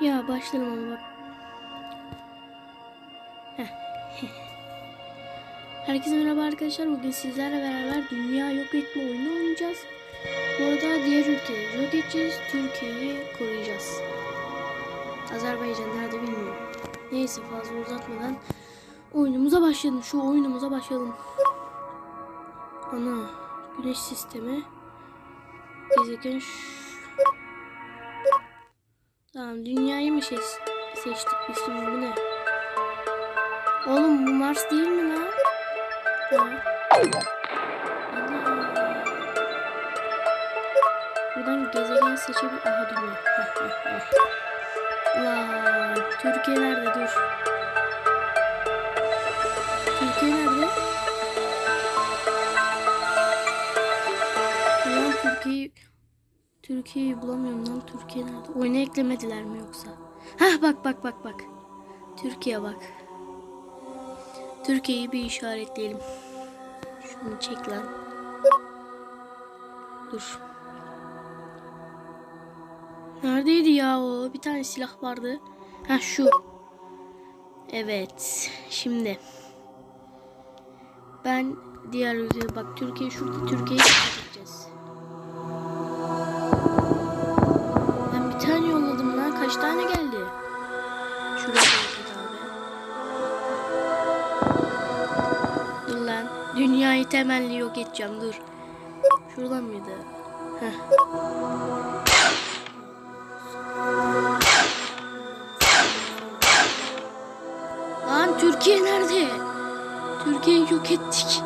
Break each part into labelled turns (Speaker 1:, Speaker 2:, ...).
Speaker 1: Ya başlayalım ama bak. Herkese merhaba arkadaşlar. Bugün sizlerle beraber dünya yok etme oyunu oynayacağız. Bu arada diğer ülkeleri yok edeceğiz. Türkiye'yi koruyacağız. Azerbaycan nerede bilmiyorum. Neyse fazla uzatmadan oyunumuza başlayalım. Şu oyunumuza başlayalım. Ana güneş sistemi gezegen ş- Tamam dünyayı mı şey seçtik biz şimdi bu ne? Oğlum bu Mars değil mi lan? Buradan gezegen seçebil... Aha dünya. Heh, heh, heh. Lan Türkiye nerede dur. Türkiye nerede? Lan Türkiye'yi Türkiye'yi bulamıyorum lan. Türkiye nerede? Oyuna eklemediler mi yoksa? Hah bak bak bak bak. Türkiye bak. Türkiye'yi bir işaretleyelim. Şunu çek lan. Dur. Neredeydi ya o? Bir tane silah vardı. Ha şu. Evet. Şimdi. Ben diğer ülkeye bak Türkiye şurada Türkiye'yi gideceğiz. Kaç tane geldi? Şuraya bakacağız abi. Dur lan. Dünyayı temelli yok edeceğim. Dur. Şuradan mıydı? Heh. Lan Türkiye nerede? Türkiye'yi yok ettik.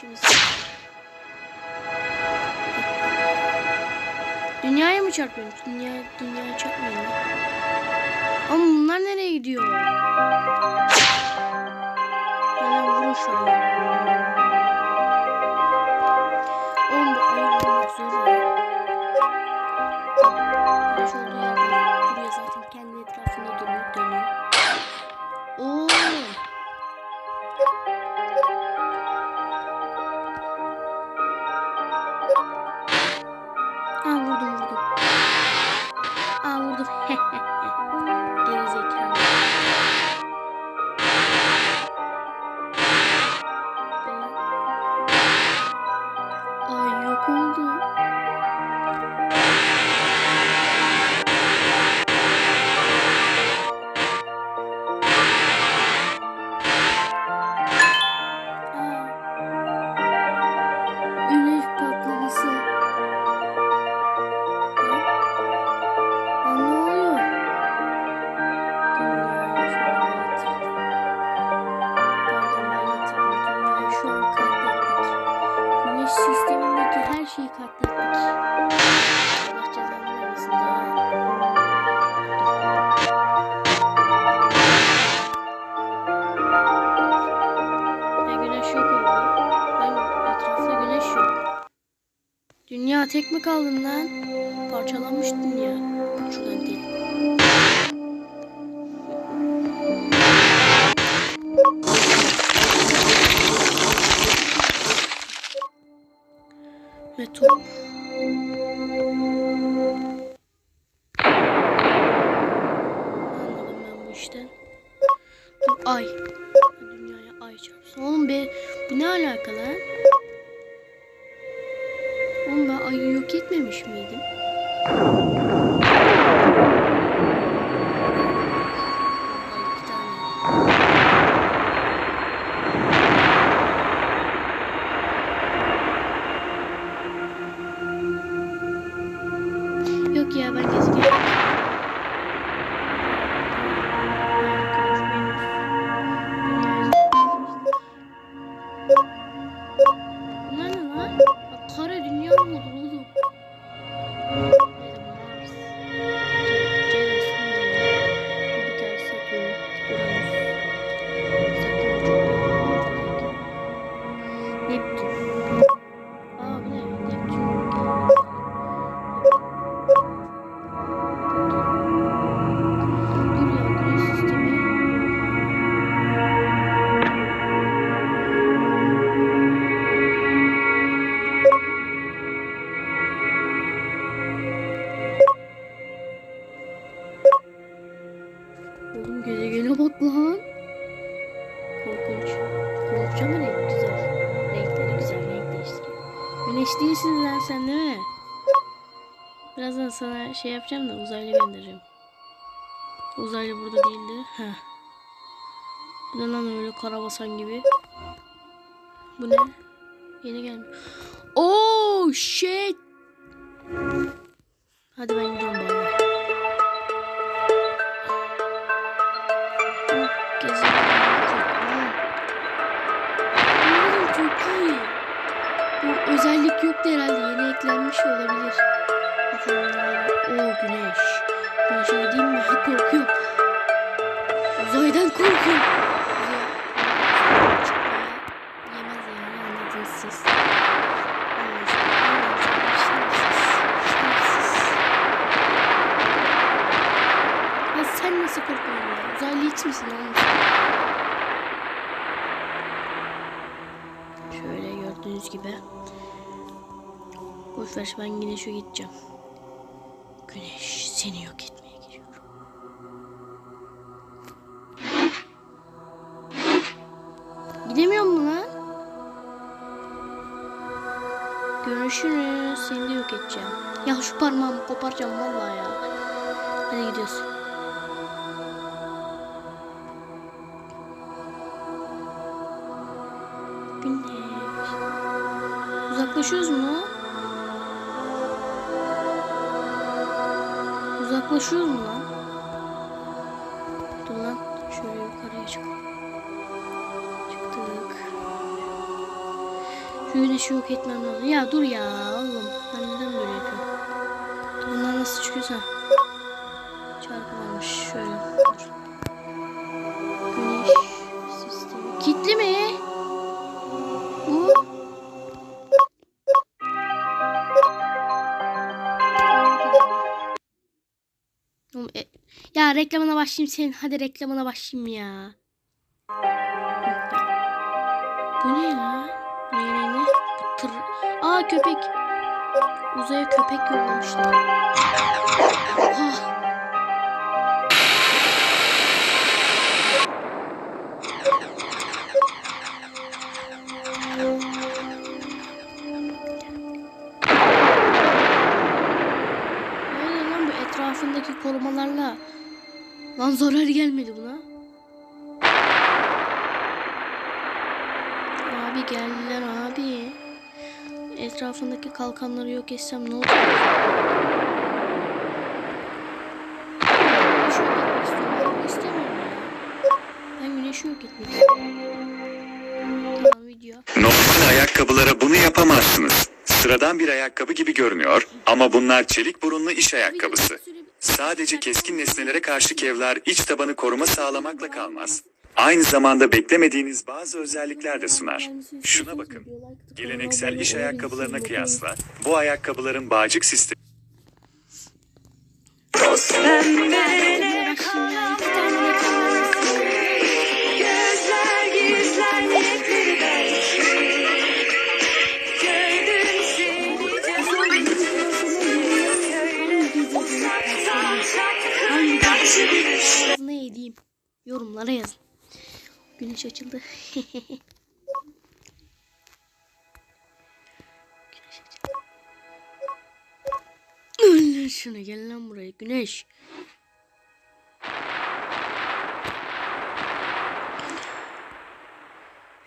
Speaker 1: Şimdi. Dünyaya mı çarpıyorsun? Dünya, dünyaya çarpmıyor. Ama bunlar nereye gidiyor? Hemen vurun şu an. Oğlum bu ayı zor ya. Güneş tek mi kaldın lan? Parçalanmış dünya. Şuradan gidelim. Meto. Anladım ben bu işten. Dur ay. Dünyaya ay çarpsın. Oğlum be bu ne alaka lan? Oğlum ben ayı yok etmemiş miydim? Ay iki Kara dünya modu. Oğlum gece gele bak lan. Korkunç. Korkacağım mı renk güzel. Renkleri güzel renk değiştiriyor. Güneş değilsin lan sen değil mi? Birazdan sana şey yapacağım da uzaylı göndereceğim. Uzaylı burada değildi. Heh. Bu ne lan öyle karabasan gibi. Bu ne? Yeni gelmiyor. Oh shit. Hadi ben gidiyorum bana. Yoktu herhalde. Yeni eklenmiş olabilir. Oo güneş. Güneşe gideyim mi? Korkuyorum. Uzaydan korkuyorum. Sen nasıl korkuyorsun? Uzaylı hiç misin oğlum Boş ben güneşe gideceğim. Güneş seni yok etmeye geliyorum. Gidemiyor mu lan? Görüşürüz. Seni de yok edeceğim. Ya şu parmağımı koparacağım vallahi ya. Hadi gidiyoruz. Güneş. Uzaklaşıyoruz mu? Uzaklaşıyoruz mu lan? Dur lan. Şöyle yukarıya çıkalım. Çıktık. Şu güneşi yok etmem lazım. Ya dur ya oğlum. Ben neden böyle yapıyorum? Dur bunlar nasıl çıkıyorsa. Başlayayım senin. Hadi reklamına başlayayım ya. Bu ne ya? Ne ne ne? Bu tır... Aa köpek. Uzaya köpek yollamışlar. Ah. Lan zarar gelmedi buna. Abi geldiler abi. Etrafındaki kalkanları yok etsem ne olur? Güneşi yok etmek istiyorum.
Speaker 2: Normal ayakkabılara bunu yapamazsınız. Sıradan bir ayakkabı gibi görünüyor ama bunlar çelik burunlu iş ayakkabısı. Sadece keskin nesnelere karşı kevlar iç tabanı koruma sağlamakla kalmaz. Aynı zamanda beklemediğiniz bazı özellikler de sunar. Şuna bakın. Geleneksel iş ayakkabılarına kıyasla bu ayakkabıların bağcık sistemi
Speaker 1: Ağzına yediğim yorumlara yazın. Güneş açıldı. Güneş şuna gel lan buraya güneş.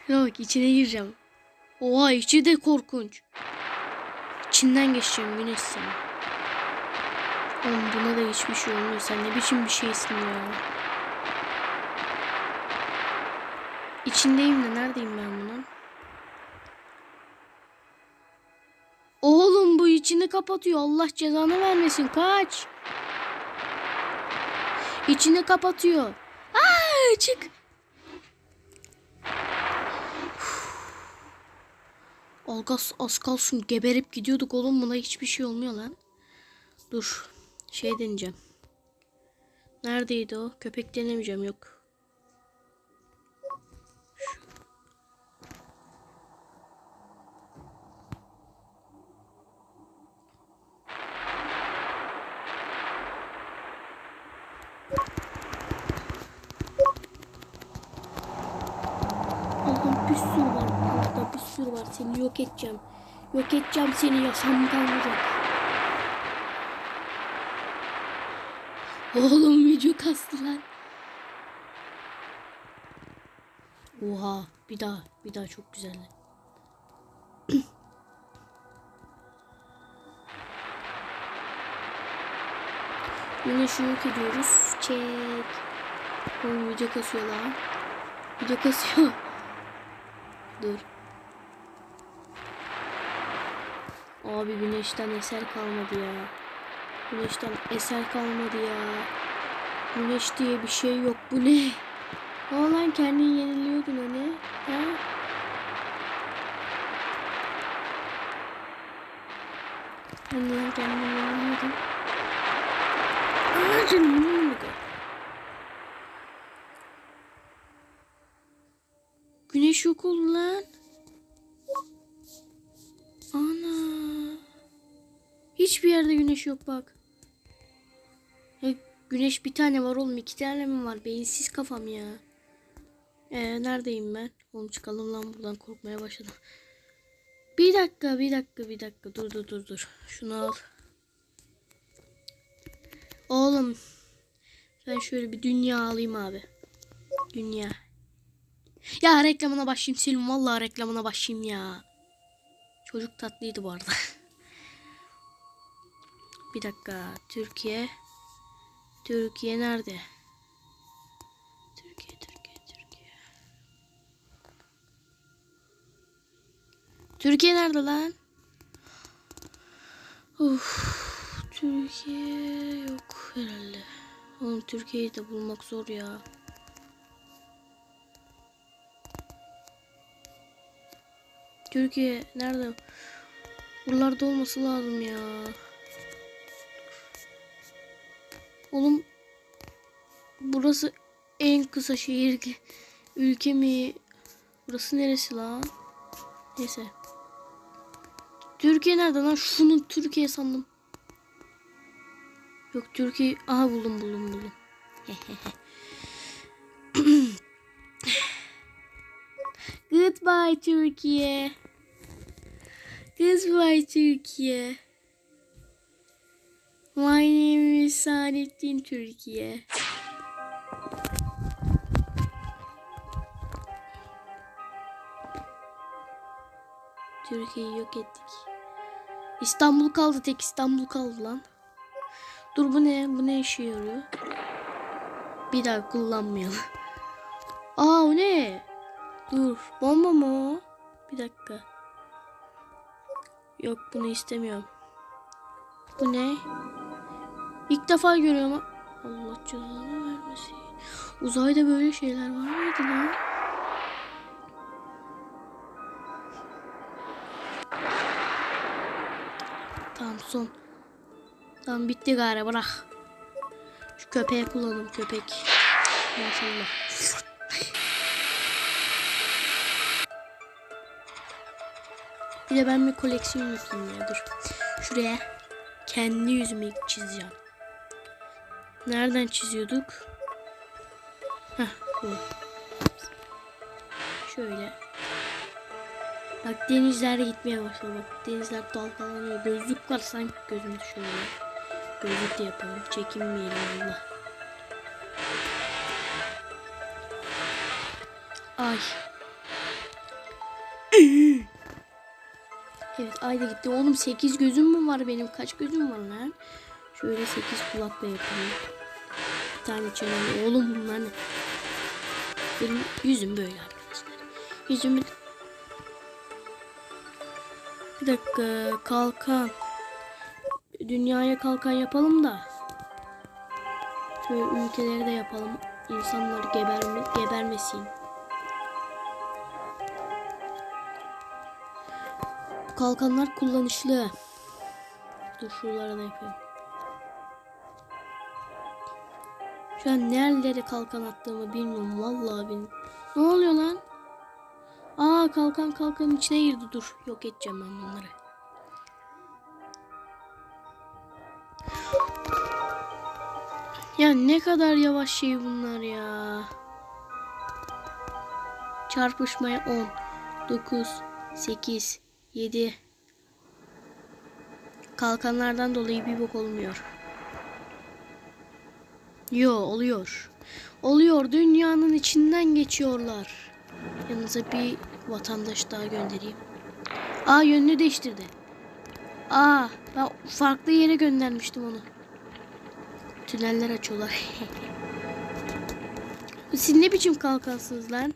Speaker 1: Şuna bak içine gireceğim. Oha içi de korkunç. İçinden geçeceğim güneş seni. Oğlum buna da hiçbir şey olmuyor. Sen ne biçim bir şeysin ya. İçindeyim de neredeyim ben bunun? Oğlum bu içini kapatıyor. Allah cezanı vermesin. Kaç. İçini kapatıyor. Aa, çık. Algas az kalsın geberip gidiyorduk oğlum buna hiçbir şey olmuyor lan. Dur. Şey deneyeceğim. Neredeydi o? Köpek denemeyeceğim yok. Bir sürü var. Burada bir sürü var. Seni yok edeceğim. Yok edeceğim seni yaşam kalmayacak. Oğlum video kastı lan. Oha bir daha bir daha çok güzel. Güneşi yok ediyoruz. Çek. Oğlum video kasıyor lan. Video kasıyor. Dur. Abi güneşten eser kalmadı ya. Güneşten eser kalmadı ya. Güneş diye bir şey yok. Bu ne? Ne lan kendini yeniliyordun hani? Ha? Hani lan kendini yeniliyordun? Anacım ne oldu? Güneş yok oldu lan. Ana. Hiçbir yerde güneş yok bak. Güneş bir tane var oğlum. iki tane mi var? Beyinsiz kafam ya. Ee, neredeyim ben? Oğlum çıkalım lan buradan korkmaya başladım. Bir dakika, bir dakika, bir dakika. Dur, dur, dur, dur. Şunu al. Oğlum. Ben şöyle bir dünya alayım abi. Dünya. Ya reklamına başlayayım Selim. Vallahi reklamına başlayayım ya. Çocuk tatlıydı bu arada. bir dakika. Türkiye. Türkiye nerede? Türkiye, Türkiye, Türkiye. Türkiye nerede lan? Uf, Türkiye yok herhalde. Oğlum Türkiye'yi de bulmak zor ya. Türkiye nerede? Buralarda olması lazım ya. Oğlum burası en kısa şehir ki- ülke mi? Burası neresi lan? Neyse. Türkiye nerede lan? Şunu Türkiye sandım. Yok Türkiye. Aha buldum buldum buldum. Goodbye Türkiye. Goodbye Türkiye. My name is Saadettin Türkiye. Türkiye'yi yok ettik. İstanbul kaldı tek İstanbul kaldı lan. Dur bu ne? Bu ne işe yarıyor? Bir daha kullanmayalım. Aa o ne? Dur. Bomba mı o? Bir dakika. Yok bunu istemiyorum. Bu ne? İlk defa görüyorum. Allah cezanı vermesin. Uzayda böyle şeyler var mıydı lan? Tamam son. Tamam bitti gari bırak. Şu köpeği kullanalım köpek. Maşallah. Bir de ben bir koleksiyon yapayım ya dur. Şuraya kendi yüzümü çizeceğim. Nereden çiziyorduk? Heh bu. Şöyle. Bak denizler gitmeye başladı. Bak denizler dalgalanıyor. Gözlük var sanki gözümde şöyle. Gözlük de yapalım. Çekinmeyelim Allah. Ay. Evet ay da gitti. Oğlum 8 gözüm mü var benim? Kaç gözüm var lan? Şöyle 8 kulakla yapayım. Bir tane çenem. Oğlum bunlar ne? Benim yüzüm böyle arkadaşlar. Yüzümü bir dakika kalkan. Dünyaya kalkan yapalım da. Şöyle ülkeleri de yapalım. İnsanlar geberme, gebermesin. Kalkanlar kullanışlı. Dur şuralara da yapayım. Şu an nerelere kalkan attığımı bilmiyorum. Vallahi bilmiyorum. Ne oluyor lan? Aa kalkan kalkanın içine girdi. Dur yok edeceğim ben bunları. Ya ne kadar yavaş şey bunlar ya. Çarpışmaya 10, 9, 8, 7. Kalkanlardan dolayı bir bok olmuyor. Yo oluyor. Oluyor dünyanın içinden geçiyorlar. Yanınıza bir vatandaş daha göndereyim. Aa yönünü değiştirdi. Aa ben farklı yere göndermiştim onu. Tüneller açıyorlar. Siz ne biçim kalkansınız lan?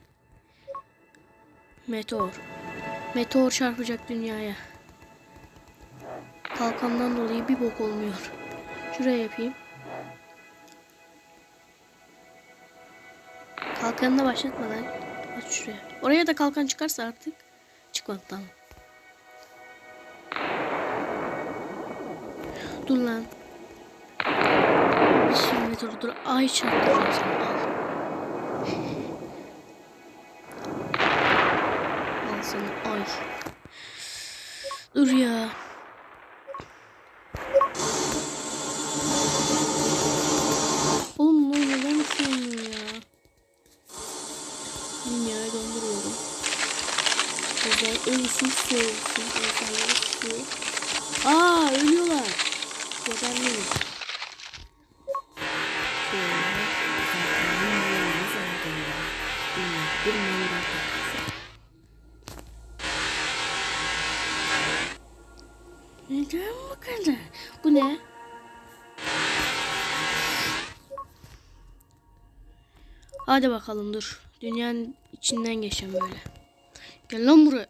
Speaker 1: Meteor. Meteor çarpacak dünyaya. Kalkandan dolayı bir bok olmuyor. Şuraya yapayım. Kalkanını başlatmadan aç şuraya. Oraya da kalkan çıkarsa artık çıkmak tamam. Dur lan. Şimdi dur dur. Ay çarptıracağım seni. Al sana ay. Dur ya. Hadi bakalım dur. Dünyanın içinden geçeceğim böyle. Gel lan buraya.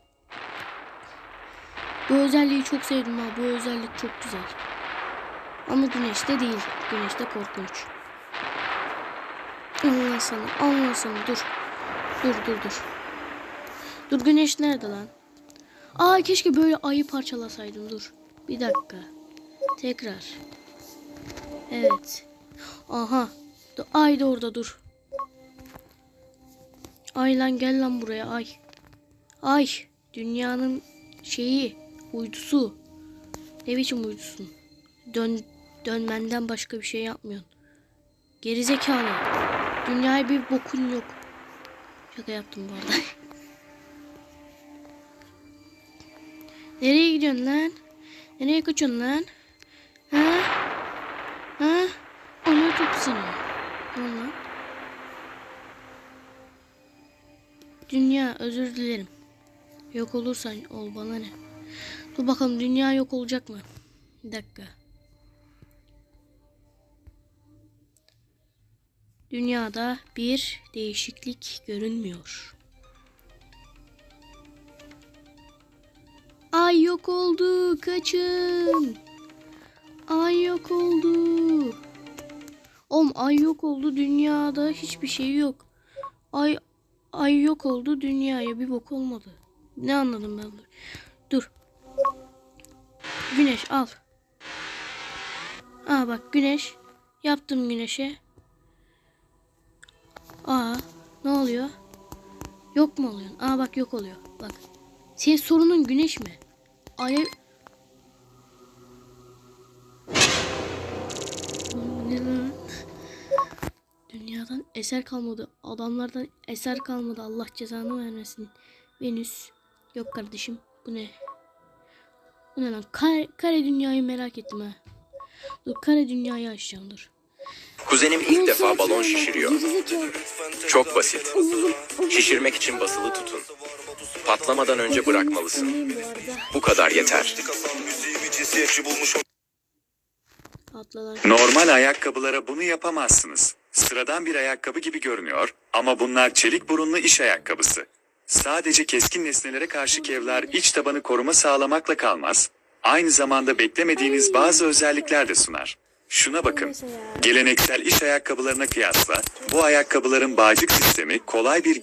Speaker 1: Bu özelliği çok sevdim ha. Bu özellik çok güzel. Ama güneşte değil. Güneşte korkunç. Allah sana. Allah sana. Dur. Dur dur dur. Dur güneş nerede lan? Aa keşke böyle ayı parçalasaydım. Dur. Bir dakika. Tekrar. Evet. Aha. Ay da orada dur. Ay lan gel lan buraya ay. Ay. Dünyanın şeyi. Uydusu. Ne biçim uydusun? Dön, dönmenden başka bir şey yapmıyorsun. Gerizekalı. Dünyaya bir bokun yok. Şaka yaptım bu arada. Nereye gidiyorsun lan? Nereye kaçıyorsun lan? Ha? Ha? Onu tut seni. Ne oldu lan? Özür dilerim. Yok olursan ol bana ne? Dur bakalım dünya yok olacak mı? Bir dakika. Dünyada bir değişiklik görünmüyor. Ay yok oldu. Kaçın. Ay yok oldu. Oğlum ay yok oldu. Dünyada hiçbir şey yok. Ay ay yok oldu. Dünyaya bir bok olmadı. Ne anladım ben? Dur. Güneş al. Aa bak güneş. Yaptım güneşe. Aa ne oluyor? Yok mu oluyor? Aa bak yok oluyor. Bak. Senin sorunun güneş mi? Aya... eser kalmadı. Adamlardan eser kalmadı. Allah cezanı vermesin. Venüs. Yok kardeşim. Bu ne? Bu ne lan? Kare, kare dünyayı merak ettim ha. Dur kare dünyayı açacağım dur.
Speaker 3: Kuzenim ilk defa balon şişiriyor. Çok basit. Şişirmek için basılı tutun. Patlamadan önce bırakmalısın. Bu kadar yeter.
Speaker 1: Atla lan.
Speaker 2: Normal ayakkabılara bunu yapamazsınız. Sıradan bir ayakkabı gibi görünüyor ama bunlar çelik burunlu iş ayakkabısı. Sadece keskin nesnelere karşı kevlar iç tabanı koruma sağlamakla kalmaz, aynı zamanda beklemediğiniz bazı özellikler de sunar. Şuna bakın. Geleneksel iş ayakkabılarına kıyasla bu ayakkabıların bağcık sistemi kolay bir